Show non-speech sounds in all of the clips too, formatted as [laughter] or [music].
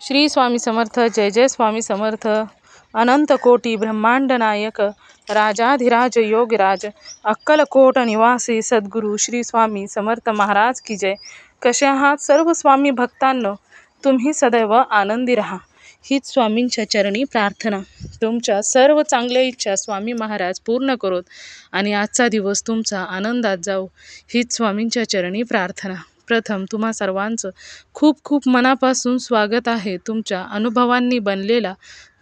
श्री स्वामी समर्थ जय जय स्वामी समर्थ। अनंत कोटी ब्रह्मांड नायक राजाधिराज योगराज अक्कलकोट निवासी सद्गुरू श्री स्वामी समर्थ महाराज की जय। कसे आहात सर्व स्वामी भक्तांनो? तुम्ही सदैव आनंदी राहा। हीच स्वामींच्या चरणी प्रार्थना। तुमच्या सर्व चांगल्या इच्छा स्वामी महाराज पूर्ण करोत आणि आजचा दिवस तुमचा आनंदात जाऊ हीच स्वामींच्या चरणी प्रार्थना। प्रथम तुम्हा सर्वांचं खूप खूप मनापासून स्वागत आहे तुमच्या अनुभवांनी बनलेला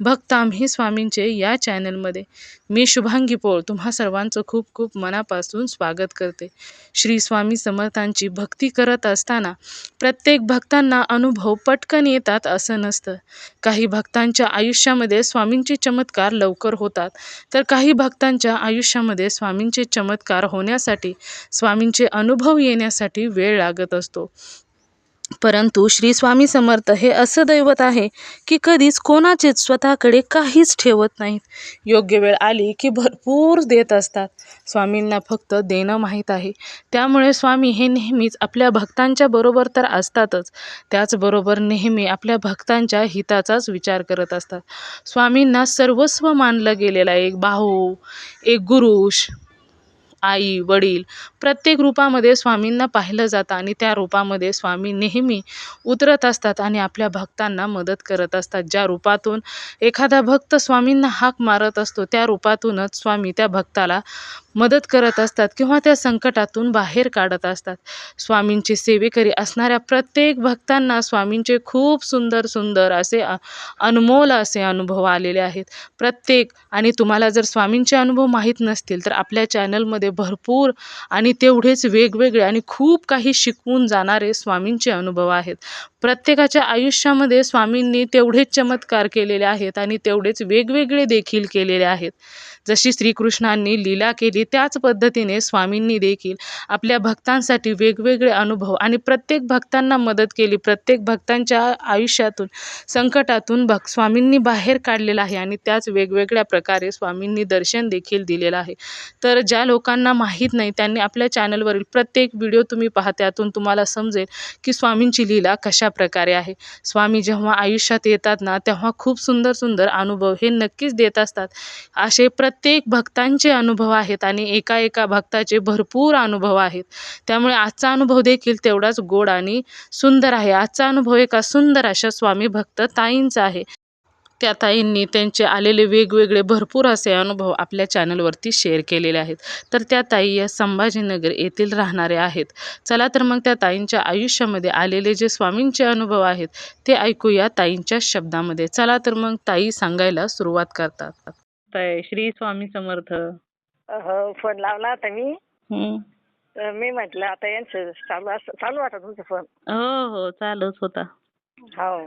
भक्त आम्ही स्वामींचे या चॅनलमध्ये. मी शुभांगी पोळ तुम्हा सर्वांचं खूप खूप मनापासून स्वागत करते. श्री स्वामी समर्थांची भक्ती करत असताना प्रत्येक भक्तांना अनुभव पटकन येतात असं नसतं. काही भक्तांच्या आयुष्यामध्ये स्वामींचे चमत्कार लवकर होतात. तर काही भक्तांच्या आयुष्यामध्ये स्वामींचे चमत्कार होण्यासाठी स्वामींचे अनुभव येण्यासाठी वेळ लागत असतो. परंतु श्री स्वामी समर्थ हे असं दैवत आहे की कधीच कोणाचेच स्वतःकडे काहीच ठेवत नाहीत. योग्य वेळ आली की भरपूर देत असतात. स्वामींना फक्त देणं माहीत आहे. त्यामुळे स्वामी हे नेहमीच आपल्या भक्तांच्या बरोबर तर असतातच. त्याचबरोबर नेहमी आपल्या भक्तांच्या हिताचाच विचार करत असतात. स्वामींना सर्वस्व मानलं गेलेला एक भाऊ एक गुरुश आई वडील प्रत्येक रूपामध्ये स्वामींना पाहिलं जातं आणि त्या रूपामध्ये स्वामी नेहमी उतरत असतात आणि आपल्या भक्तांना मदत करत असतात. ज्या रूपातून एखादा भक्त स्वामींना हाक मारत असतो त्या रूपातूनच स्वामी त्या भक्ताला मदत करत असतात किंवा त्या संकटातून बाहेर काढत असतात. स्वामींचे सेवेकरी असणाऱ्या प्रत्येक भक्तांना स्वामींचे खूप सुंदर सुंदर असे अनमोल असे अनुभव आलेले आहेत. प्रत्येक आणि तुम्हाला जर स्वामींचे अनुभव माहीत नसतील तर आपल्या चॅनलमध्ये भरपूर आणि तेवढेच वेगवेगळे आणि खूप काही शिकवून जाणारे स्वामींचे अनुभव आहेत. प्रत्येकाच्या आयुष्यामध्ये स्वामींनी तेवढेच चमत्कार केलेले आहेत आणि तेवढेच वेगवेगळे देखील केलेले आहेत. जशी श्रीकृष्णांनी लीला केली त्याच पद्धतीने स्वामींनी देखील आपल्या भक्तांसाठी वेगवेगळे अनुभव आणि प्रत्येक भक्तांना मदत केली. प्रत्येक भक्तांच्या आयुष्यातून संकटातून भक् स्वामींनी बाहेर काढलेलं आहे आणि त्याच वेगवेगळ्या प्रकारे स्वामींनी दर्शन देखील दिलेलं आहे. तर ज्या लोकांना माहीत नाही त्यांनी आपल्या चॅनलवरील प्रत्येक व्हिडिओ तुम्ही पहा त्यातून तुम्हाला समजेल की स्वामींची लीला कशा प्रकारे आहे. स्वामी जेव्हा आयुष्यात येतात ना तेव्हा खूप सुंदर सुंदर अनुभव हे नक्कीच देत असतात. असे प्रत्येक भक्तांचे अनुभव आहेत आणि एका एका भक्ताचे भरपूर अनुभव आहेत. त्यामुळे आजचा अनुभव देखील तेवढाच गोड आणि सुंदर आहे. आजचा अनुभव एका सुंदर अशा स्वामी भक्त ताईंचा आहे. त्या ताईंनी त्यांचे आलेले वेगवेगळे भरपूर असे अनुभव आपल्या चॅनलवरती शेअर केलेले आहेत. तर त्या ताई या संभाजीनगर येथील राहणारे आहेत. चला तर मग त्या ताईंच्या आयुष्यामध्ये आलेले जे स्वामींचे अनुभव आहेत ते ऐकूया ताईंच्या शब्दामध्ये. चला तर मग ताई सांगायला सुरुवात करतात. ताई श्री स्वामी समर्थ. हो फोन लावला होता मी. तर मी म्हटलं आता यांचं चालू असं चालू होता तुमचा फोन. हो हो चालूच होता. हो.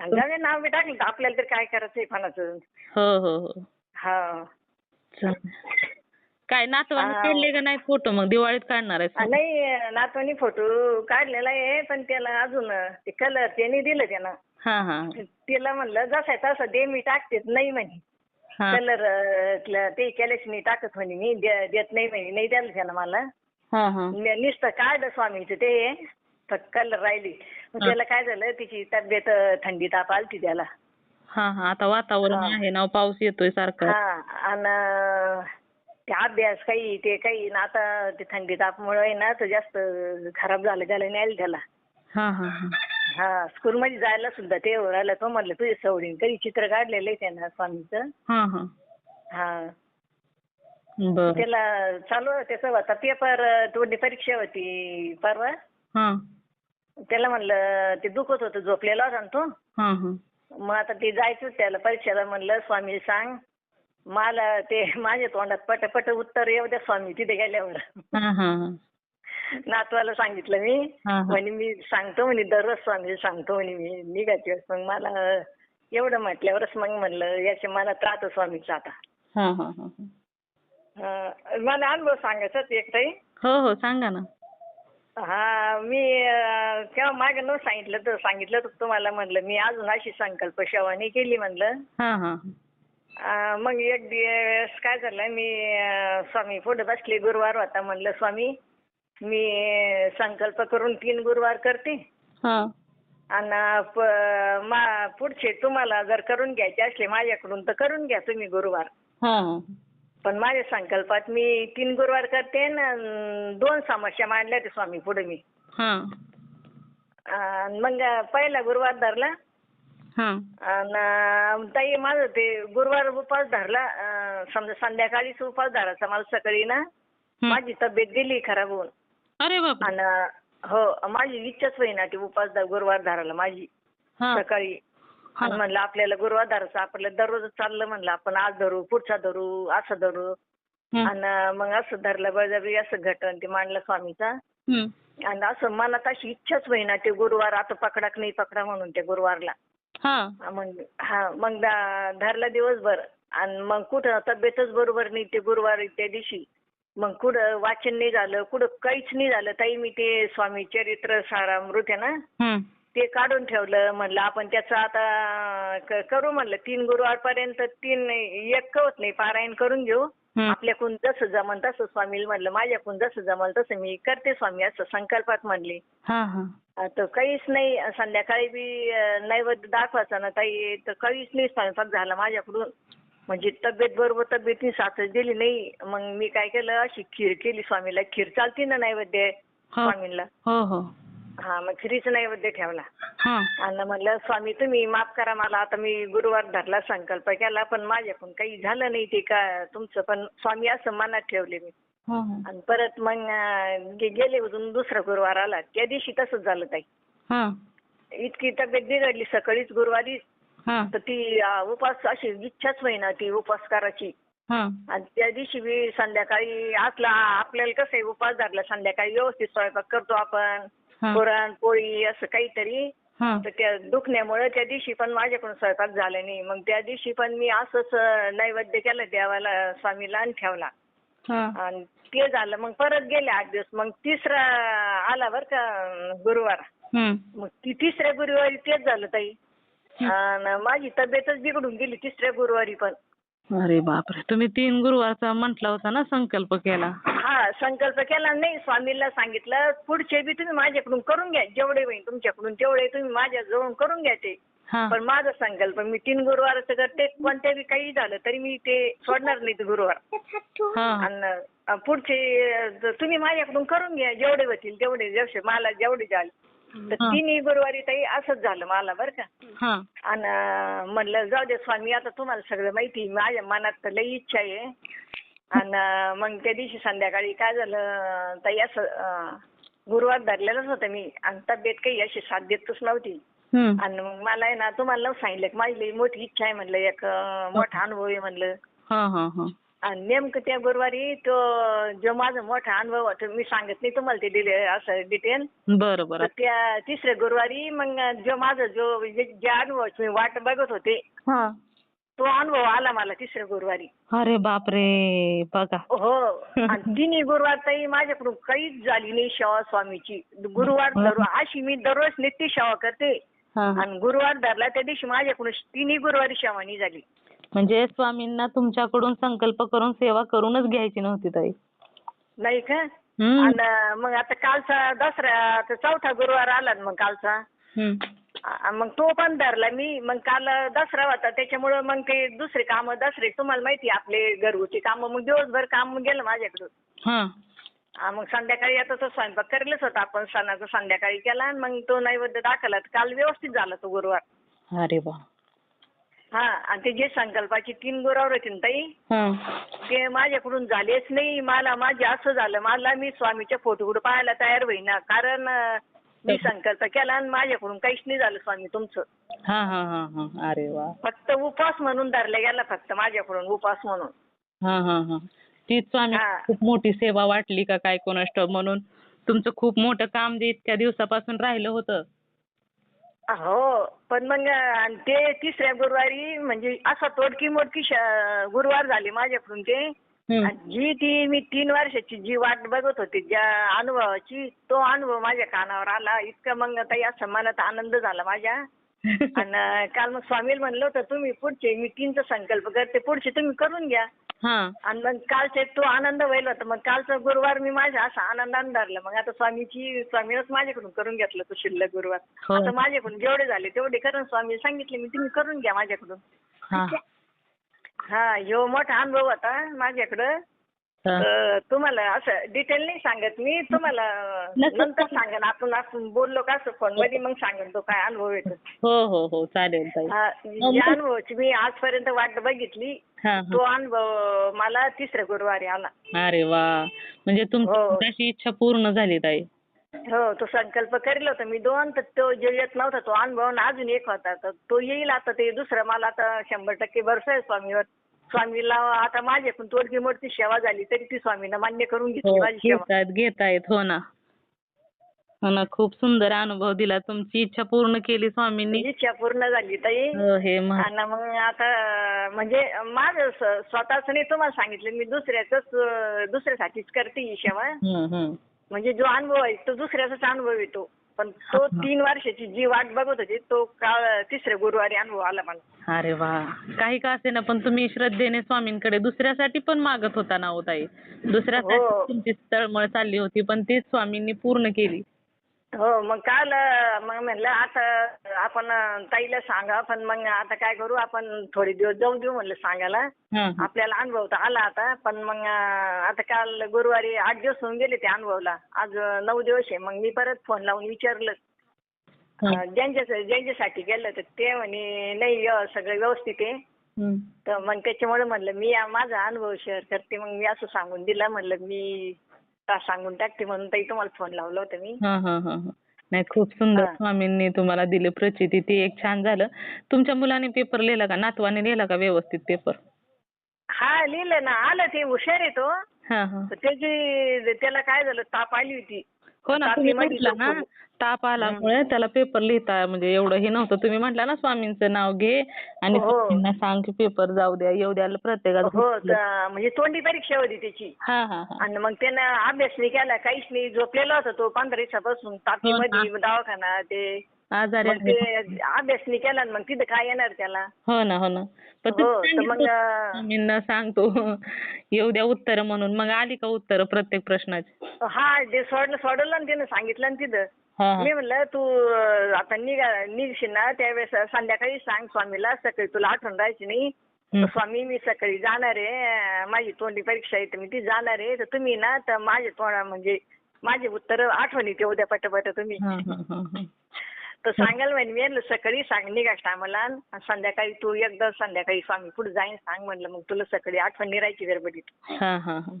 आणि जाऊ दे, नाव मी टाकलं तर आपल्याला तर काय करायचंय कोणाचं हो हो हो. हा. चालेल. काय नातवांनी हा. काढले का नाही फोटो? मग दिवाळीत काढणार आहे नाही नातवानी फोटो काढलेला आहे पण त्याला अजून ते कलर त्यांनी दिलं त्यानं. हा हा. तिला म्हणलं जसं आहे तसं दे मी टाकते. नाही म्हणे. हा. कलर ते केल्याशी मी टाकत म्हणे मी दे- देत नाही म्हणे नाही द्यायला त्यानं मला. हा हा. नुसतं काढलं स्वामीचं ते फक्त कलर राहिली. त्याला काय झालं तिची तब्येत थंडी ताप आलती त्याला. हा हा. आता वातावरण. आहे ना पाऊस येतोय सारखा. हा आणि ते अभ्यास काही ते काही ना आता ते थंडी तापमुळे आहे ना तर जास्त खराब झालं त्याला न्यायला त्याला. हा हा हा. हा स्कूल मध्ये जायला सुद्धा ते राहिला तो म्हणलं तुझे सवडीन कधी चित्र काढलेलं आहे त्यानं स्वामीचं? हा हा. हा. बर. त्याला चालू आहे त्याचा होता पेपर तोंडी परीक्षा होती परवा. हा. त्याला म्हणलं ते दुखत होतं झोपलेला होता ना तो. हा हा. मग आता ते जायचं त्याला परीक्षेला म्हणलं स्वामी सांग. मला ते माझ्या तोंडात पटपट उत्तर येऊ द्या स्वामी तिथे गेल्यावर. हा हा हा. नातवाला सांगितलं मी. हा, हा. म्हणे मी सांगतो म्हणे दररोज स्वामी सांगतो म्हणे मी निघायचे वेळेस. मग मला एवढं म्हटल्यावरच मग म्हणलं याच्या मनात राहतो स्वामीचा आता. हा हा हा हा. अं, मला अनुभव सांगायचा एक ताई. हो हो सांगा ना. हा मी अं, तेव्हा मागे न सांगितलं तर सांगितलं तर तुम्हाला म्हणलं. मी अजून अशी संकल्प शेवानी केली म्हणलं. हा हा. अं, मग एक दिवस काय झालं मी अं, स्वामी पुढे बसले गुरुवार होता म्हणलं स्वामी. मी संकल्प करून तीन गुरुवार करते. हा. आणि पुढचे तुम्हाला जर करून घ्यायचे असले माझ्याकडून तर करून घ्या तुम्ही गुरुवार. हा. पण माझ्या संकल्पात मी तीन गुरुवार करते न दोन समस्या मांडल्या ते स्वामी पुढे मी. हा. मग पहिला गुरुवार धरला. हा. आणि ताई माझं ते गुरुवार उपास धरला. अं, समजा संध्याकाळीच उपास धरायचा मला सकाळी ना. माझी तब्येत गेली खराब होऊन. अरे बाप आणि हो माझी इच्छाच होईना ती उपास ध- गुरुवार धरायला माझी. हा. सकाळी. आणि म्हणलं आपल्याला गुरुवार आपल्याला दररोज चाललं म्हणलं आपण आज धरू पुढचा धरू असं धरू. आणि मग असं धरलं बळजबरी असं घटन ते मांडलं स्वामीचा. आणि असं मनात अशी इच्छाच होईना ते गुरुवार आता पकडा की नाही पकडा म्हणून ते गुरुवारला. हा. मग हा मग धरला दिवसभर. आणि मग कुठं तब्येतच बरोबर नाही ते गुरुवार त्या दिवशी. मग कुठं वाचन नाही झालं कुठं काहीच नाही झालं ताई मी ते स्वामी चरित्र सारामृत आहे ना. ते काढून ठेवलं म्हणलं आपण त्याचं आता क- करू म्हणलं. तीन गुरुवार पर्यंत तीन एक कवत नाही पारायण करून घेऊ. हम्म. आपल्याकडून जसं जमल तसं स्वामीला म्हणलं माझ्याकडून जसं जमल तसं मी करते स्वामी असं संकल्पात म्हणले. हा हा. आता काहीच नाही संध्याकाळी बी अं, नैवेद्य दाखवायचा ना ताई तर काहीच नाही स्वयंपाक झाला माझ्याकडून. म्हणजे तब्येत बरोबर तब्येतनी साथच दिली नाही. मग मी काय केलं अशी खीर केली स्वामीला. खीर चालते ना नैवेद्य हो. स्वामींना हो हो. हा मग खिरीचा नैवेद्य ठेवला हा. आणि म्हणलं स्वामी तुम्ही माफ करा मला आता मी गुरुवार धरला संकल्प केला पण माझ्याकडून काही झालं नाही ते का तुमचं पण स्वामी असं मनात ठेवले मी. हो हो. आणि परत मग अं, गे- गेले अजून दुसरा गुरुवार आला त्या दिवशी तसंच झालं ताई. हा. इतकी तब्येत बिघडली सकाळीच गुरुवारी. हा. तर ती अं, उपास अशी इच्छाच होईना ती उपास करायची. हा. आणि त्या दिवशी बी संध्याकाळी आपला आपल्याला कसं आहे उपास धरला संध्याकाळी व्यवस्थित स्वयंपाक करतो आपण. हा. पुरण पोळी असं काहीतरी. तर त्या दुखण्यामुळे त्या दिवशी पण माझ्याकडून स्वयंपाक झाला नाही. मग त्या दिवशी पण मी असंच नैवेद्य केलं देवाला स्वामीला आणि ठेवला. हा. आणि ते झालं. मग परत गेले आठ दिवस. मग तिसरा आला बर का गुरुवार. मग ती तिसऱ्या गुरुवारी तेच झालं ताई. आणि माझी तब्येतच बिघडून गेली तिसऱ्या गुरुवारी पण. अरे बापरे. तुम्ही तीन गुरुवारचा म्हटला होता ना संकल्प केला. हा संकल्प केला. नाही स्वामीला सांगितलं पुढचे बी तुम्ही माझ्याकडून करून घ्या. जेवढे होईल तुमच्याकडून तेवढे तुम्ही माझ्या जवळ करून घ्या ते हा. पण माझा संकल्प मी तीन गुरुवारचं करते कोणत्या बी काही झालं तरी मी ते सोडणार नाही ते गुरुवार. हा. आणि अं, पुढचे अं, तुम्ही माझ्याकडून करून घ्या. जेवढे होतील तेवढे जसे मला जेवढे झाले. तर हा. तिन्ही गुरुवारी ताई असंच झालं मला बरं का. हा. आणि म्हणलं जाऊ दे स्वामी आता तुम्हाला सगळं माहिती आहे. माझ्या मनात तर लई इच्छा आहे. आणि मग त्या दिवशी संध्याकाळी काय झालं असं अं, गुरुवार धरलेलंच होतं मी. आणि तब्येत काही अशी साथ देतच नव्हती. हम्म. आणि मग मला आहे ना तुम्हाला सांगितलं की माझी लई मोठी इच्छा आहे म्हणलं एक अं, मोठा अनुभव आहे म्हणलं. हा हा हा. आणि नेमकं त्या गुरुवारी तो जो माझा मोठा अनुभव होता मी सांगत नाही तुम्हाला ते दिले असं डिटेल बरं तर बरं त्या तिसऱ्या गुरुवारी मग जो माझा जो जे- ज्या अनुभवाची मी वाट बघत होते हा. तो अनुभव आला मला तिसऱ्या गुरुवारी. अरे बापरे बघा. हो आणि तिन्ही गुरुवार ताई माझ्याकडून काहीच झाली नाही सेवा स्वामीची. गुरुवार धरू अशी मी दररोज नित्य सेवा करते. हा. हा. आणि गुरुवार धरला त्या दिवशी माझ्याकडून तिन्ही गुरुवारी सेवा नाही झाली म्हणजे स्वामींना तुमच्याकडून संकल्प करून सेवा करूनच घ्यायची नव्हती ताई. नाही का. आणि मग आता कालचा दसरा चौथा गुरुवार आला ना मग कालचा. आ- मग तो पण धरला. मी मग काल दसरा होता. त्याच्यामुळं मग ते दुसरे काम दसरे तुम्हाला माहिती आहे आपले घरगुती काम. मग दिवसभर काम गेलं माझ्याकडून. हा. आ, मग संध्याकाळी आता तो स्वयंपाक करेलच होता. आपण सणाचा संध्याकाळी केला आणि मग तो नैवेद्य दाखवला. काल व्यवस्थित झाला तो गुरुवार. अरे वा. हा. आणि ते जे संकल्पाची तीन गुरुवार होते ना ताई हा. ते माझ्याकडून झालेच नाही. मला माझे असं झालं. मला मी स्वामीच्या फोटोकडे पाहायला तयार होईना. कारण अं, मी संकल्प केला आणि माझ्याकडून काहीच नाही झालं स्वामी तुमचं. हा हा हा हा. अरे वा. फक्त उपास म्हणून धरला गेला फक्त माझ्याकडून उपास म्हणून. हा हा हा. तीच स्वामी हा. खूप मोठी सेवा वाटली का काय ठाऊक म्हणून? तुमचं खूप मोठं काम जे इतक्या दिवसापासून राहिलं होतं. हो पण मग आणि ते तिसऱ्या गुरुवारी म्हणजे असा तोडकी मोडकी गुरुवार झाले माझ्याकडून ते. आणि जी ती मी तीन वर्षाची जी वाट बघत होते ज्या अनुभवाची तो अनुभव माझ्या कानावर आला. इतकं मग ताई असं मनात आनंद झाला माझ्या. [laughs] आणि काल मग स्वामीला म्हणलं होतं तुम्ही पुढचे मी तीनचा संकल्प करते पुढचे तुम्ही करून घ्या. हा. आणि मग कालचे तो आनंद व्हायला होता. मग कालचा गुरुवार मी माझ्या असा आनंदाने धरला. मग आता स्वामीची स्वामीनच माझ्याकडून करून घेतलं तो शिल्लक गुरुवार. हो. आता माझ्याकडून जेवढे झाले तेवढे करून स्वामी सांगितले मी तुम्ही करून घ्या माझ्याकडून. हा ह्यो मोठा अनुभव होता माझ्याकडं. हा. तर तुम्हाला असं डिटेल नाही सांगत मी तुम्हाला नंतर सांगेन. आपण आपण बोललो का असं फोनमध्ये मग सांगेन तो काय अनुभव येतो. हो हो हो चालेल ताई. हा, या अनुभवाची मी आजपर्यंत वाट बघितली. हा तो हा अनुभव मला तिसऱ्या गुरुवारी आला. अरे वा. म्हणजे तुमची हो. तशी इच्छा पूर्ण झाली ताई. हो तो संकल्प करेल होता. मी दोन तर तो जे येत नव्हता तो अनुभव आणि अजून एक होता. तर तो येईल आता ते दुसरं मला आता शंभर टक्के भरसा आहे स्वामीवर. स्वामीला आता माझ्याकडून तोडकी मोडती सेवा झाली तरी ती स्वामीनं मान्य करून घेतली हो माझी सेवा. घेतायत घेतायत हो ना. हो ना खूप सुंदर अनुभव दिला. तुमची इच्छा पूर्ण केली स्वामींनी. इच्छा पूर्ण झाली ताई. हो हे महा- आणि मग आता म्हणजे माझं स- स्वतःच नाही तुम्हाला सांगितलं मी दुसऱ्याच दुसऱ्यासाठीच करते ही सेवा. हम्म, हम्म. म्हणजे जो अनुभव आहे तो दुसऱ्याचाच अनुभव येतो. पण तो तीन वर्षाची जी वाट बघत होती तो काळ तिसऱ्या गुरुवारी अनुभव आला मला. अरे वा. काही का असेना पण तुम्ही श्रद्धेने स्वामींकडे दुसऱ्यासाठी पण मागत होता ना हो ताई? दुसऱ्यासाठी हो. तुमची तळमळ चालली होती पण तीच स्वामींनी पूर्ण केली. हो मग काल मग म्हणलं आता आपण ताईला सांगा पण मग आता काय करू आपण थोडे दिवस जाऊ देऊ म्हणलं सांगायला. आपल्याला अनुभव तर आला आता पण मग आता काल गुरुवारी आठ दिवस होऊन गेले त्या अनुभवला आज नऊ दिवस आहे मग मी परत फोन लावून विचारलं. अं, ज्यांच्या ज्यांच्यासाठी गेलं तर ते म्हणे नाही सगळं व्यवस्थित आहे हम्म. तर मग त्याच्यामुळे म्हणलं मी माझा अनुभव शेअर करते मग मी असं सांगून दिला म्हणलं मी सांगून टाकते म्हणून ताई तुम्हाला फोन लावला होता मी. हा हा हा हा. नाही खूप सुंदर हा. स्वामींनी तुम्हाला दिली प्रचिती ते एक छान झालं. तुमच्या मुलाने पेपर लिहिला का? नातवाने लिहिला का व्यवस्थित पेपर हा लिहिलं ना. आलं ते हुशार आहे तो. हा हा. तर त्याची त्याला काय झालं? ताप आली होती. हो ना तुम्ही म्हटलं ना. ताप आल्यामुळे त्याला पेपर लिहिता म्हणजे एवढं हे नव्हतं. तुम्ही म्हटलं ना स्वामींचं नाव घे आणि हो. स्वामींना सांग की पेपर जाऊ द्या येऊ द्या प्रत्येकाला हो म्हणजे तोंडी परीक्षा होती त्याची. हा हा हा. आणि मग त्यानं अभ्यास नाही केला काहीच नाही झोपलेला होता तो पंधरा दिवसापासून तापीमध्ये दवाखाना ते. आजारी मग आहे. ते अभ्यास नाही केला आणि मग तिथं काय येणार त्याला? हो ना हो ना. पण हो सांगतो. येऊ द्या उत्तर म्हणून. मग आली का उत्तर प्रत्येक प्रश्नाची? हा ते सोडलं सोडवलं ना त्यानं सांगितलं ना तिथं. मी म्हणलं तू आता निघा निघशील ना त्यावेळेस संध्याकाळी सांग स्वामीला सकाळी तुला आठवण राहायची नाही. स्वामी मी सकाळी जाणार आहे माझी तोंडी परीक्षा आहे मी ती जाणार आहे. तर तुम्ही ना तर माझे तोंड म्हणजे माझे उत्तर आठवणीत येऊ द्या पटापट तुम्ही. तर सांगाल म्हणे मी सकाळी सांग टायमाला. आणि संध्याकाळी तू एकदा संध्याकाळी स्वामी पुढे जाईन सांग म्हणलं. मग तुला सकाळी आठवण नाही राहायची गडबडीत. हा हा हा.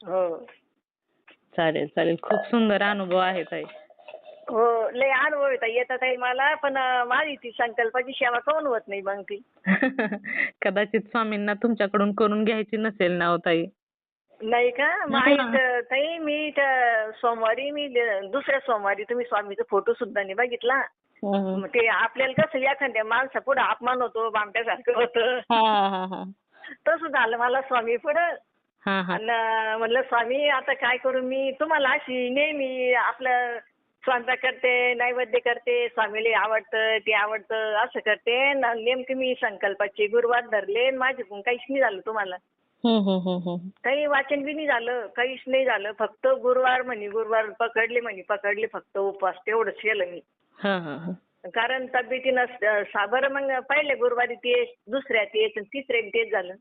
हो. चालेल चालेल. खूप सुंदर अनुभव आहे ताई. हो लय अनुभव येतात येतात आहे मला पण माझी ती संकल्पाची सेवा काऊन होत नाही मग ती? [laughs] कदाचित स्वामींना तुमच्याकडून करून घ्यायची नसेल ना हो ताई. नाही का? हा. माहीत ताई मी त्या सोमवारी मी द- दुसऱ्या सोमवारी तुम्ही स्वामीचा फोटो सुद्धा नाही बघितला. हम्म. मग ते आपल्याला कसं एखाद्या माणसा पुढे अपमान होतो बामट्यासारखं होतं. हा हा हा. तसं झालं मला स्वामी पुढं. हा हा. आणि म्हणलं स्वामी आता काय करू मी? तुम्हाला अशी नेहमी आपलं स्वयंपाक करते नैवेद्य करते स्वामीला आवडतं ते आवडतं असं करते. न नेमकं मी संकल्पाचे गुरुवार धरले आणि माझ्याकडून काहीच नाही झालं तुम्हाला. काही वाचन बी नाही झालं काहीच नाही झालं. फक्त गुरुवार म्हणे गुरुवार पकडले म्हणे पकडले फक्त उपवास तेवढंच केलं मी. हा हा हा. कारण तब्येतीनं स- सा- बरं मग पहिले गुरुवारी तेच दुसऱ्या तेच आणि तिसऱ्या तेच झालं.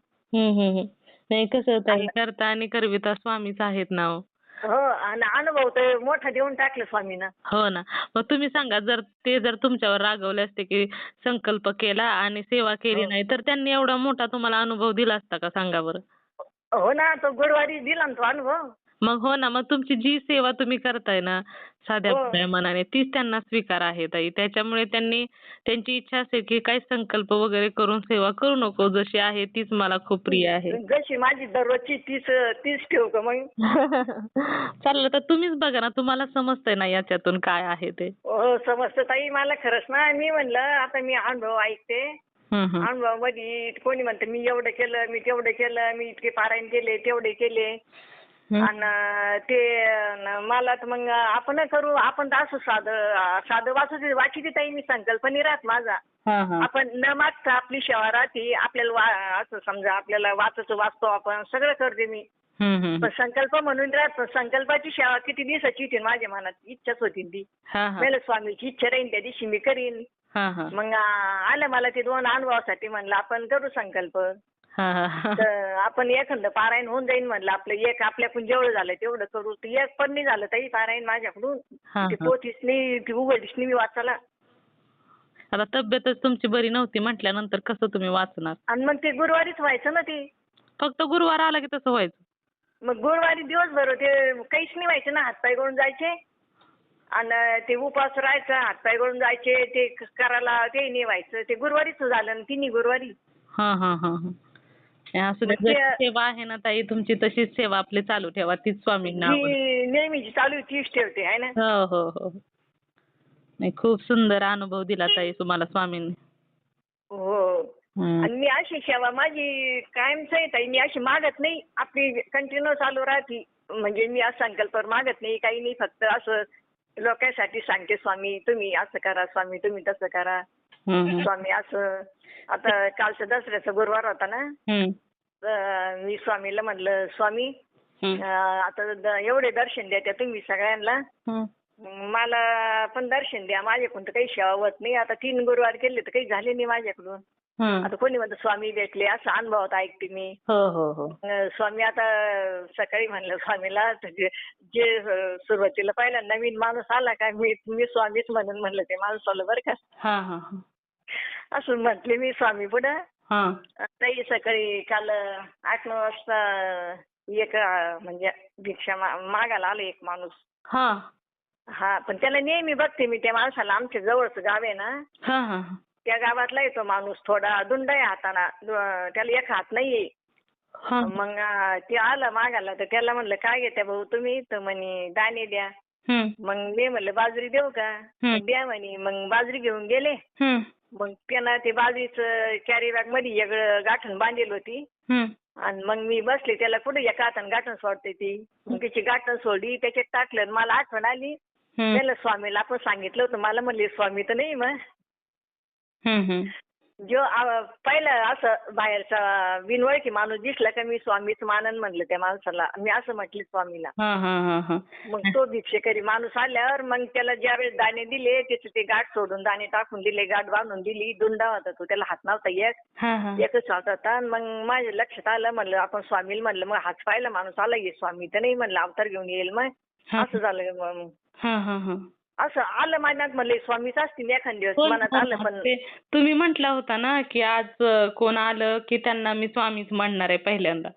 नाही कसं करता आणि करविता स्वामीच आहेत ना हो. आणि अनुभव तर मोठा देऊन टाकलं स्वामीनं हो ना मग तुम्ही सांगा जर ते जर तुमच्यावर रागवले असते की संकल्प केला आणि सेवा केली हो. नाही तर त्यांनी एवढा मोठा तुम्हाला अनुभव दिला असता का सांगा बरं हो ना तो गुरुवारी दिला ना तो अनुभव मग हो ना मग तुमची जी सेवा तुम्ही करताय ना साध्या हो. मनाने तीच त्यांना स्वीकार आहे ताई. त्याच्यामुळे त्यांनी त्यांची इच्छा असेल की काही संकल्प वगैरे करून सेवा करू नको. जशी आहे तीच मला खूप प्रिय आहे. जशी माझी दररोजची तीस तीस ठेव का मग? [laughs] चाललं तर तुम्हीच बघा ना तुम्हाला समजतंय ना याच्यातून काय आहे ते. हो समजतं ताई. मला खरंच ना मी म्हणलं आता मी अनुभव ऐकते. अनुभवमध्ये कोणी म्हणतं मी एवढं केलं मी तेवढं केलं मी इतके पारायण केले तेवढे केले. आणि ते न मला तर मग आपण करू आपण तर असं साधं साधं वाचू वाचित ताई मी संकल्पने राहत माझा. हा हा. आपण न मागता आपली सेवा राहते आपल्याला वा- असं समजा आपल्याला वाचायचं वाचतो आपण सगळं करते मी. हम्म, हम्म. पण संकल्प म्हणून राहत संकल्पाची सेवा किती दिवसाची होती माझ्या मनात इच्छाच होती ती. हा हा. मला स्वामीची इच्छा राहील त्या दिवशी मी करीन. हा हा. मग आ- आलं मला ते दोन अनुभवासाठी म्हणलं आपण करू संकल्प. तर आपण एखादं पारायण होऊन जाईल म्हणलं आपलं एक आपल्याकडून जेवढं झालं तेवढं करू. तर एक पण नाही झालं तरी पारायण माझ्याकडून. हा, ती हा. नाही ती उघडलीच नाही मी वाचायला. आता तब्येतच तुमची बरी नव्हती म्हटल्यानंतर कसं तुम्ही वाचणार? आणि मग ते गुरुवारीच व्हायचं ना ते. फक्त गुरुवार आला की तसं व्हायचं. मग गुरुवारी दिवसभर ते काहीच नाही व्हायचं ना हातपाय गळून जायचे. आणि ते उपास राहायचा हातपाय गळून जायचे ते क- करायला ते नाही व्हायचं. ते गुरुवारीच झालं आणि तिन्ही गुरुवारी. हा हा हा हा. हे असू. म्हणजे- जशी सेवा आहे ना ताई तुमची तशीच सेवा आपली चालू ठेवा तीच स्वामींना आवडते. नेहमीची चालू आहे, तीच ठेवते आहे ना हो हो हो नाही खूप सुंदर अनुभव दिला ताई तुम्हाला स्वामींनी हो हम्म. आणि मी अशी सेवा माझी कायमच आहे ताई मी अशी मागत नाही आपली कंटिन्यू चालू राहते म्हणजे मी असं संकल्प मागत नाही काही नाही फक्त असं लोकांसाठी सांगते स्वामी तुम्ही असं करा स्वामी तुम्ही तसं करा. स्वामी असं आता कालचा दसऱ्याचा गुरुवार होता ना? तर मी स्वामीला म्हणलं स्वामी आता द- एवढे दर्शन द्या तुम्ही सगळ्यांना. मला पण दर्शन द्या माझ्याकडून तर काही सेवा होत नाही. आता तीन गुरुवार केले तर काही झाले नाही माझ्याकडून. आता कोणी म्हणतं स्वामी भेटले असं अनुभवात ऐकते मी. हो हो हो. अं, स्वामी आता सकाळी म्हणलं स्वामीला तर जे जे, अं, सुरुवातीला पहिला नवीन माणूस आला का मी मी स्वामीच म्हणून म्हणलं ते माणसाला बरं का. हा हा हा. असं म्हटले मी स्वामी पुढं. हा. ताई सकाळी काल आठ नऊ वाजता एक अं, म्हणजे भिक्षा मा- मागायला आला एक माणूस. हा. हा पण त्याला नेहमी बघते मी त्या माणसाला आमच्या जवळचं गाव आहे ना. हा हा हा. त्या गावातला आहे तो माणूस थोडा दुंड आहे हाताना दु- त्याला एक हात नाहीये. हा. मग अं, ते आलं मागायला तर त्याला म्हणलं काय घेत्या भाऊ तुम्ही? तर म्हणे दाणे द्या. हम्म, मग मी म्हणलं बाजरी देऊ का? हम्म. द्या म्हणे. मग बाजरी घेऊन गेले. हम्म, मग त्यानं ते बाजरीचं कॅरी बॅगमध्ये वेगळं गाठण बांधेल होती. हम्म. आणि मग मी बसले त्याला कुठे एका हातानं गाठण सोडते ती. मग त्याची गाठण सोडली त्याच्यात टाकलं आणि मला आठवण आली. हम्म, त्याला स्वामीला आपण सांगितलं होतं मला म्हणले स्वामी तर नाही मग. हम्म, हम्म. जो आ- पहिला असं बाहेरचा बिनवळखी माणूस दिसला का मी स्वामीच मानन म्हणलं त्या माणसाला. मी असं म्हटले स्वामीला. हा हा हा हा. मग तो भिक्षेकरी माणूस आल्यावर मग त्याला ज्यावेळेस दाणे दिले त्याचे ते गाठ सोडून दाणे टाकून दिले गाठ बांधून दिली दुंडा होता तो त्याला हात नव्हता एक हा हा. एकच हात होता. आणि मग माझ्या लक्षात आलं म्हणलं आपण स्वामीला म्हणलं मग हात पाहिला माणूस आला ये स्वामी. तर नाही म्हणलं अवतार घेऊन येईल मग. हा. असं झालं मग. हा हा हा. असं आलं मनात म्हणले स्वामीच असतील एखाद दिवस. मनात आलं पण ते तुम्ही म्हटला होता ना की आज अं, कोण आलं की त्यांना मी स्वामीच म्हणणार आहे पहिल्यांदा.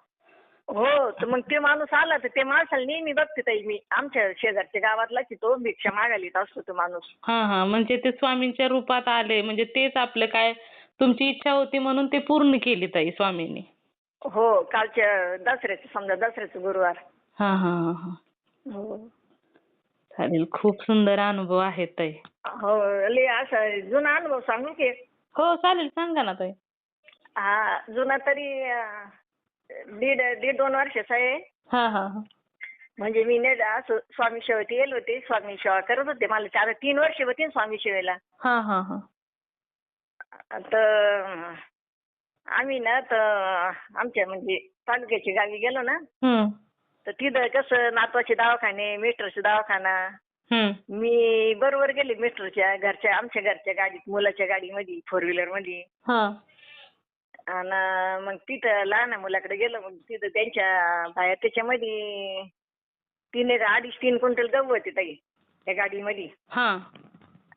हो तर मग ते माणूस आला तर ते माणसाला नेहमी बघते ताई. मी आमच्या शेजारच्या गावातला की तो भिक्षा मागायला येत असतो तो माणूस. हा हा म्हणजे ते स्वामींच्या रूपात आले. म्हणजे तेच आपलं काय तुमची इच्छा होती म्हणून ते पूर्ण केली ताई स्वामींनी. हो कालच्या दसऱ्याचं समजा दसऱ्याचं गुरुवार. हा हा हा हा. हो. चालेल खूप सुंदर अनुभव आहेत ताई. हो लय असं जुना अनुभव सांगू की. हो चालेल सांगा ना ताई. हा जुना तरी अं, दीड दीड दोन वर्षाचा आहे. हा हा हा. म्हणजे मी नाही असं स्वामी सेवेत येईल होते स्वामी सेवा करत होते मला चार तीन वर्ष होती ना स्वामी सेवेला. हा हा हा. तर आम्ही ना तर आमच्या म्हणजे तालुक्याच्या गावी गेलो ना. हम्म. तर तिथं कसं नातवाचे दवाखाने मिस्टरचे दवाखाना. हम्म. मी बरोबर गेले मिस्टरच्या घरच्या आमच्या घरच्या गाडीत मुलाच्या गाडीमध्ये फोर व्हीलरमध्ये. हा. आणि मग तिथं लहान मुलाकडे गेलो मग तिथं त्यांच्या बाहेर त्याच्यामध्ये तीन एक अडीच तीन क्विंटल गहू होते ताई त्या गाडीमध्ये. हा.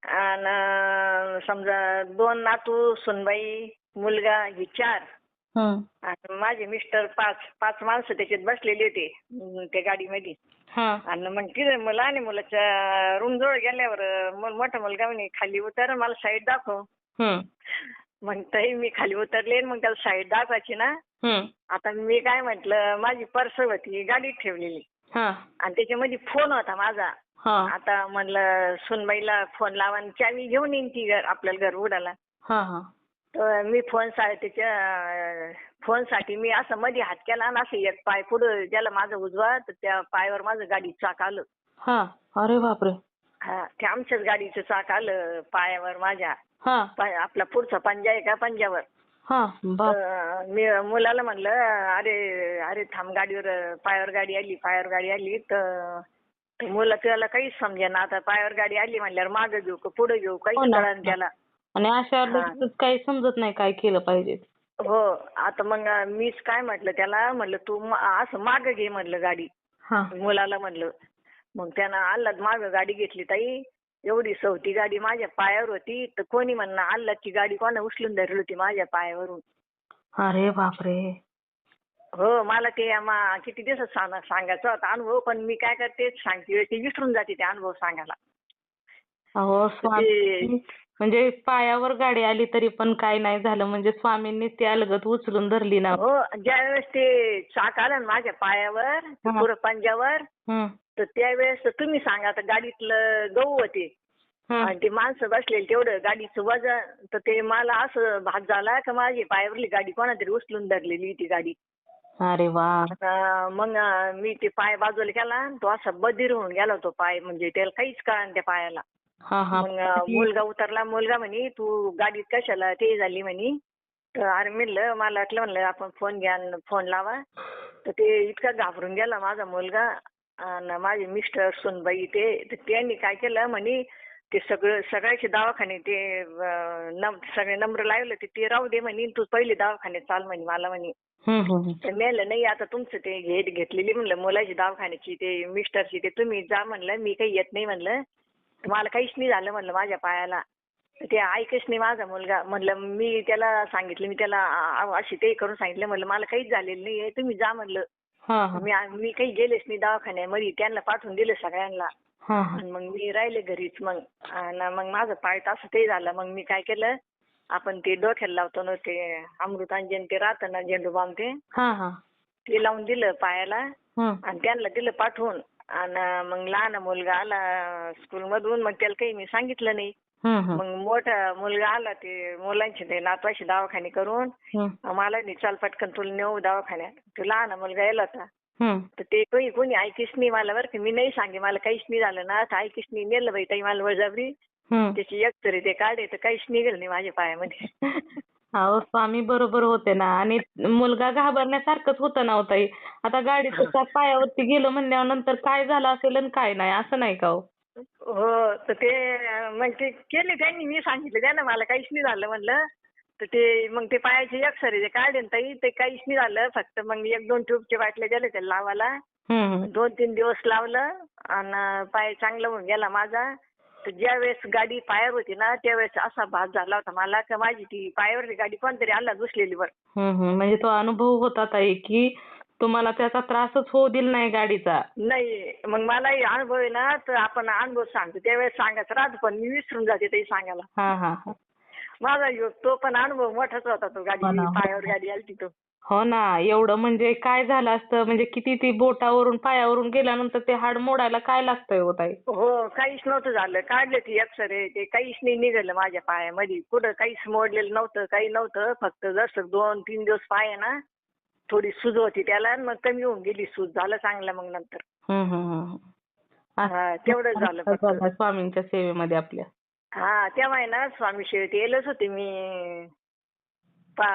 आणि समजा दोन नातू सुनबाई मुलगा हे चार. आणि माझे मिस्टर पाच पाच माणसं त्याच्यात बसलेले होते त्या गाडीमध्ये. हा. आणि मग तिथे मुलं आणि मुलाच्या रूम जवळ गेल्यावर मग मोठा मुलगा म्हणे खाली उतर मला साईड दाखव. मग तरी मी खाली उतरले मग त्याला साईड दाखवायची ना. आता मी काय म्हटलं माझी पर्स होती गाडीत ठेवलेली. आणि त्याच्यामध्ये फोन होता माझा. हा. आता म्हणलं सुनबाईला फोन लावा आणि चावी घेऊन येईन ती आपल्याला घर उडाला तर मी फोन त्याच्या फोनसाठी मी असं मध्ये हात केला आणि असं एक पाय पुढं ज्याला माझं उजवा तर त्या पायावर माझं गाडी चाक आलं. हा अरे बापरे. हा ते आमच्याच गाडीचं चाक आलं पायावर माझ्या. हा. पा- आपला पुढचा पंजा आहे का पंजावर? हा बाप तर मी मुलाला म्हणलं अरे अरे थांब गाडीवर पायावर गाडी आली पायावर गाडी आली. तर मुलं त्याला काहीच समजेना आता पायावर गाडी आली म्हणल्यावर मागं घेऊ का पुढे घेऊ? हो काही ना. कळण त्याला. आणि अशा वेळेस काही समजत नाही काय केलं पाहिजे. हो आता मग मीच काय म्हटलं त्याला? म्हणलं तू मा- असं मागं घे म्हणलं गाडी. हा. मुलाला म्हणलं. मग त्यानं आल्लाद मागं गाडी घेतली ताई एवढी सवती गाडी माझ्या पायावर होती तर कोणी म्हणणं आल्लादची गाडी कोणा उचलून धरली होती माझ्या पायावरून? अरे बापरे. हो मला ते आम्हा किती दिवसात सांग सांगायचा होता अनुभव पण मी काय करते सांगते ते विसरून जाते ते अनुभव सांगायला. अहो स्वामी ते- म्हणजे पायावर गाडी आली तरी पण काय नाही झालं. म्हणजे स्वामींनी ती अलगत उचलून धरली ना. हो ज्यावेळेस ते चाक आलं ना माझ्या पायावर हा. पुढं पंजावर हं, तर त्यावेळेस तुम्ही सांगा आता गाडीतलं गहू होते. हं. आणि ते माणसं बसलेले तेवढं गाडीचं वजन तर ते मला असं भात झाला का माझी पायावरली गाडी कोणातरी उचलून धरलेली ती गाडी. अरे वा. मग मी ते पाय बाजूला केला आणि तो असा बधीर होऊन गेला तो पाय. म्हणजे त्याला काहीच कळा त्या पायाला. मग मुलगा उतरला. मुलगा म्हणे तू गाडीत कशाला ते झाली म्हणे? तर अरे म्हणलं मला वाटलं म्हणलं आपण फोन घ्या आणि फोन लावा. तर ते इतका घाबरून गेला माझा मुलगा आणि माझे मिस्टर सुनबाई ते. तर त्यांनी काय केलं म्हणे ते सगळं सगळ्याचे दवाखाने ते अं, नम सगळे नंबर लावले ते ते राहू दे म्हणे तू पहिले दवाखान्यात चाल म्हणे मला म्हणे. तर मी म्हणलं नाही आता तुमचं ते घेत घेतलेली म्हणलं मुलाची दवाखान्याची ते मिस्टरची ते तुम्ही जा म्हणलं मी काही येत नाही म्हणलं. मला काहीच नाही झालं म्हणलं माझ्या पायाला. ते ऐकच नाही माझा मुलगा. म्हणलं मी त्याला सांगितलं मी त्याला आ- आ- अशी ते करून सांगितलं. म्हणलं मला काहीच झालेलं नाही तुम्ही जा म्हणलं. हा हा. मी मी काही गेलेच नाही दवाखान्यामध्ये. त्यांना पाठवून दिलं सगळ्यांना. हा हा. आणि मग मी राहिले घरीच मग. आणि मग माझं पाय असं ते झालं. मग मी काय केलं आपण ते डोक्याला लावतो ना ते अमृतांजन ते राहतं ना ते. हा हा. ते लावून दिलं पायाला. हं. आणि त्यांना दिलं पाठवून. आणि मग लहान मुलगा आला स्कूलमधून मग त्याला काही मी सांगितलं नाही. मग मोठा मुलगा आला ते मुलांचे ते नातवाचे दवाखाने करून मला नाही चाल पटकन तुला नेऊ दवाखान्यात. तो लहान मुलगा यायला होता. तर ते कोणी कोणी ऐकीच नाही मला बरं का. मी नाही सांगे मला काहीच नाही झालं ना. तर ऐकीच नाही. नेलं बाई ताई मला बळजबरी हं. त्याची एक तरी ते काढे तर काहीच निघेल नाही माझ्या पायामध्ये. [laughs] अहो स्वामी बरोबर होते ना. आणि मुलगा घाबरण्यासारखंच होतं ना हो ताई. आता गाडी त्याच्या पायावरती गेलं म्हणल्यावर नंतर काय झालं असेल आणि काय नाही असं नाही का हो? हो तर ते मग ते केले त्यांनी मी सांगितलं त्यांना मला काहीच नाही झालं म्हणलं. तर ते मग ते पायाचे एक्सरे जे काढे ना ताई ते काहीच नाही झालं. फक्त मग एक दोन ट्यूबचे बाटले गेले ते लावायला. दोन तीन दिवस लावलं. आणि पाय चांगला होऊन गेला माझा. तर ज्या वेळेस गाडी पायावर होती ना त्यावेळेस असा भास झाला होता. मला का माझी ती पायावरची गाडी कोणतरी आला घुसलेली वर. म्हणजे तो अनुभव होता ताई की तुम्हाला त्याचा त्रासच होऊ दिला नाही गाडीचा. नाही मग मलाही अनुभव आहे ना तर आपण अनुभव सांगतो. त्यावेळेस सांगायचं राहतो पण मी विसरून जाते ते सांगायला. हा हा हा. माझा ह्यो तो पण अनुभव मोठाच होता तो हो गाडी ना, हो. पायावर गाडी आली तो. हो ना. एवढं म्हणजे काय झालं असतं? म्हणजे किती ती बोटावरून पायावरून गेल्यानंतर ते हाड मोडायला काय लागतंय हो ताई? हो काहीच नव्हतं झालं. काढले ती एक्सरे ते काहीच नाही निघालं माझ्या पायामध्ये. कुठं काहीच मोडलेलं नव्हतं काही नव्हतं. फक्त जसं दोन तीन दिवस पाय आहे ना थोडी सूज होती त्याला आणि मग कमी होऊन गेली सूज. झालं चांगलं मग नंतर. हं, तेवढंच झालं फक्त. झालं स्वामींच्या सेवेमध्ये आपल्या. हा तेव्हा आहे ना स्वामी शेळटी येलच होते मी. पा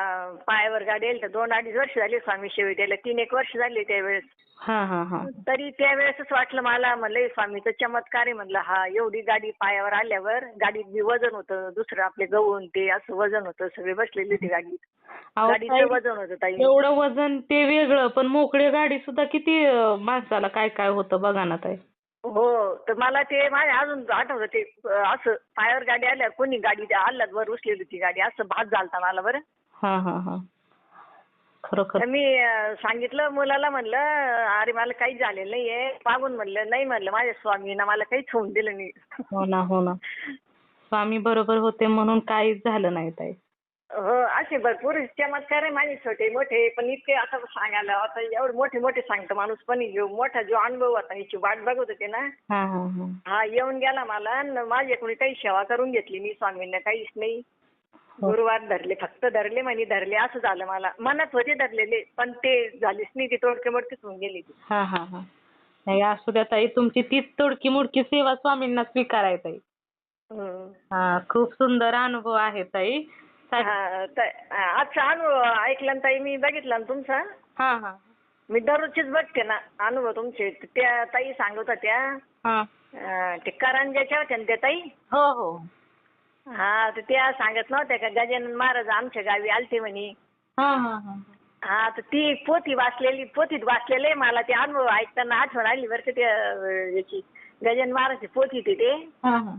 पायावर गाडी येईल तर दोन अडीच वर्ष झाली स्वामी शेळटीला तीन एक वर्ष झाली त्यावेळेस. हा हा हा. तरी त्यावेळेसच वाटलं मला म्हणलं हे स्वामीचा चमत्कार आहे. म्हणलं हा एवढी गाडी पायावर आल्यावर गाडीत बी वजन होतं दुसरं आपले गहून ते असं वजन होतं सगळे बसलेली होती गाडीत. अहो, गाडीचं ताई, वजन होतं ताई. एवढं वजन ते वेगळं पण मोकळी गाडी सुद्धा किती अं, माणसाला काय काय होतं बघा ना ताई. हो तर मला ते माझ्या अजून आठवतं ते असं पायावर गाडी आल्यावर कोणी गाडी आल्लाद वर उचलेली होती गाडी असं भात झालता मला बरं. हा हा हा. खरोखर. तर मी अं, सांगितलं मुलाला म्हणलं अरे मला काहीच झालेलं नाहीये. मागून म्हणलं नाही म्हणलं माझ्या स्वामीनं मला काहीच होऊन दिलं नाही. हो ना हो ना. स्वामी बरोबर होते म्हणून काहीच झालं नाही ताई. हो असे भरपूर चमत्कार आहे. माझे छोटे मोठे पण इतके आता सांगायला आता एवढे मोठे मोठे सांगतो माणूस पण. जो मोठा जो अनुभव होता याची वाट बघत होते ना. हा हा हा. हा येऊन गेला मला. आणि माझ्याकडून काही सेवा करून घेतली मी स्वामींना काहीच नाही. गुरुवार धरले फक्त धरले म्हणे धरले. असं झालं मला. मनात होते धरलेले पण ते झालीच नाही ती तोडके मोडकेच होऊन गेली ती. हा हा हा. नाही असू द्या ताई तुमची तीच तोडकी मुडकी सेवा स्वामींना स्वीकारायची. हा खूप सुंदर अनुभव आहे ताई. हा, त- आजचा अनुभव ऐकला ना ताई मी बघितला ना तुमचा. हा हा. मी दररोजचीच बघते ना अनुभव तुमचे. त्या ताई सांगत होत्या. हा. अं, ते करंजाच्या होत्या ना त्या ताई? हो हो. हा तर त्या सांगत नव्हत्या का गजानन महाराज आमच्या गावी आलते म्हणे. हा हा हा. हा तर ती पोथी वाचलेली पोथीत वाचलेलं मला. ते अनुभव ऐकताना आठवण आली बरं का त्या अं, याची. गजानन महाराजची पोथी होती ते. हा हा.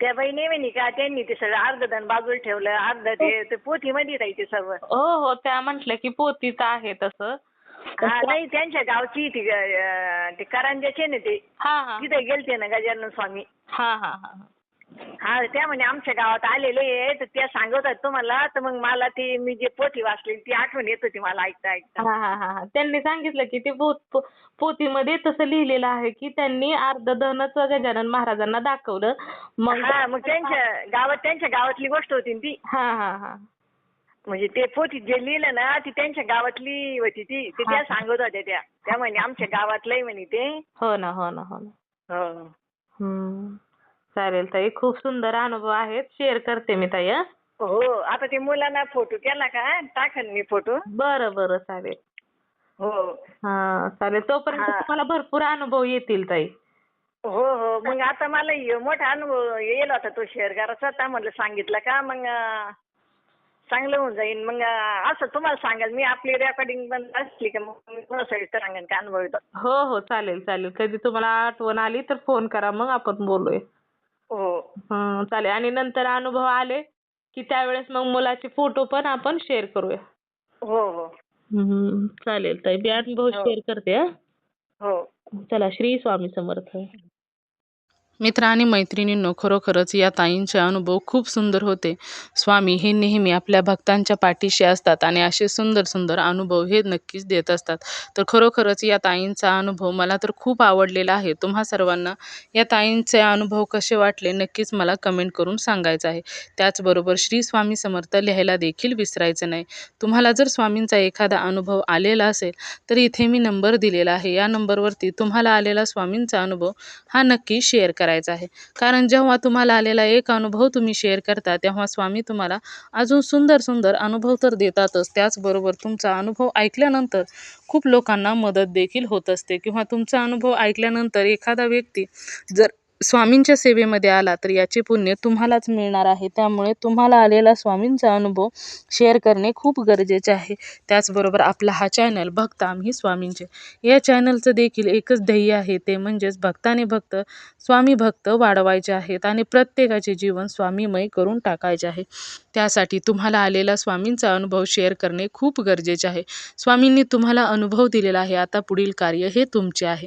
त्या बाई नाही म्हणे का? त्यांनी ते सगळं अर्ध धन बाजूला ठेवलं अर्ध ते ते पोथीमध्ये राहायचे सर्व. हो हो त्या म्हटल्या की पोतीच आहे तसं. हा नाही त्यांच्या गावची ती अं, ते करंजाचे ना ते? हा हा. तिथे गेलते ना गजानन स्वामी. हा हा हा. हा त्या म्हणे आमच्या गावात आलेले आहे. तर त्या सांगत आहेत तुम्हाला तर मग मला ती मी जे पोथी वाचली ती आठवण येत होती मला ऐकता ऐकता. हा हा हा हा. त्यांनी सांगितलं की ते पोत पो- पोतीमध्ये तसं लिहिलेलं आहे की त्यांनी अर्ध धनच गजानन महाराजांना दाखवलं. मग हा मग त्यांच्या गावात त्यांच्या गावातली गोष्ट होती ना ती. हा हा हा. म्हणजे ते पोथी जे लिहिलं ना ती त्यांच्या गावातली होती ती. ते त्या सांगत होत्या त्या. त्या म्हणे आमच्या गावातलंय म्हणे ते. हो ना हो ना हो ना. हो. हम्म. चालेल ताई. खूप सुंदर अनुभव आहेत. शेअर करते मी ताई हं? हो आता ते मुलांना फोटो केला का टाकन मी फोटो बरं बरं चालेल. हो. हा चालेल. तोपर्यंत हा. तुम्हाला भरपूर अनुभव येतील ताई. हो हो. मग आता मला ह्यो मोठा अनुभव येईल होता तो शेअर करायचा त्या म्हणलं सांगितलं का मग अं, चांगलं होऊन जाईल मग अं, असं तुम्हाला सांगाल. मी आपली रेकॉर्डिंग बंद असली का मग मी सविस्तर सांगेन काय अनुभव? येतो हो हो. चालेल चालेल. कधी तुम्हाला आठवण आली तर फोन करा. मग आपण बोलूया. हो हं, चालेल. आणि नंतर अनुभव आले की त्यावेळेस मग मुलाचे फोटो पण आपण शेअर करूया. हो हो. हम्म, चालेल ताई. मी अनुभव हो. शेअर करते हं. हो. चला श्री स्वामी समर्थ. मित्र आणि मैत्रिणींनो खरोखरच या ताईंचे अनुभव खूप सुंदर होते. स्वामी हे नेहमी आपल्या भक्तांच्या पाठीशी असतात आणि असे सुंदर सुंदर अनुभव हे नक्कीच देत असतात. तर खरोखरच या ताईंचा अनुभव मला तर खूप आवडलेला आहे. तुम्हा सर्वांना या ताईंचे अनुभव कसे वाटले नक्कीच मला कमेंट करून सांगायचं आहे. त्याचबरोबर श्री स्वामी समर्थ लिहायला देखील विसरायचं नाही. तुम्हाला जर स्वामींचा एखादा अनुभव आलेला असेल तर इथे मी नंबर दिलेला आहे. या नंबरवरती तुम्हाला आलेला स्वामींचा अनुभव हा नक्की शेअर करा. करायचा आहे. कारण जेव्हा तुम्हाला आलेला एक अनुभव तुम्ही शेअर करता तेव्हा स्वामी तुम्हाला अजून सुंदर सुंदर अनुभव तर देतातच. त्याचबरोबर तुमचा अनुभव ऐकल्यानंतर खूप लोकांना मदत देखील होत असते. किंवा तुमचा अनुभव ऐकल्यानंतर एखादा व्यक्ती जर स्वामींच्या सेवेमध्ये आला तर याचे पुण्य तुम्हालाच मिळणार आहे. त्यामुळे तुम्हाला आलेला स्वामींचा अनुभव शेअर करणे खूप गरजेचे आहे. त्याचबरोबर आपला हा चॅनल भक्त आम्ही स्वामींचे. या चॅनलचं देखील एकच ध्येय आहे ते म्हणजेच भक्ताने भक्त स्वामी भक्त वाढवायचे आहेत आणि प्रत्येकाचे जीवन स्वामीमय करून टाकायचे आहे. त्यासाठी तुम्हाला आलेला स्वामींचा अनुभव शेअर करणे खूप गरजेचे आहे. स्वामींनी तुम्हाला अनुभव दिलेला आहे. आता पुढील कार्य हे तुमचे आहे.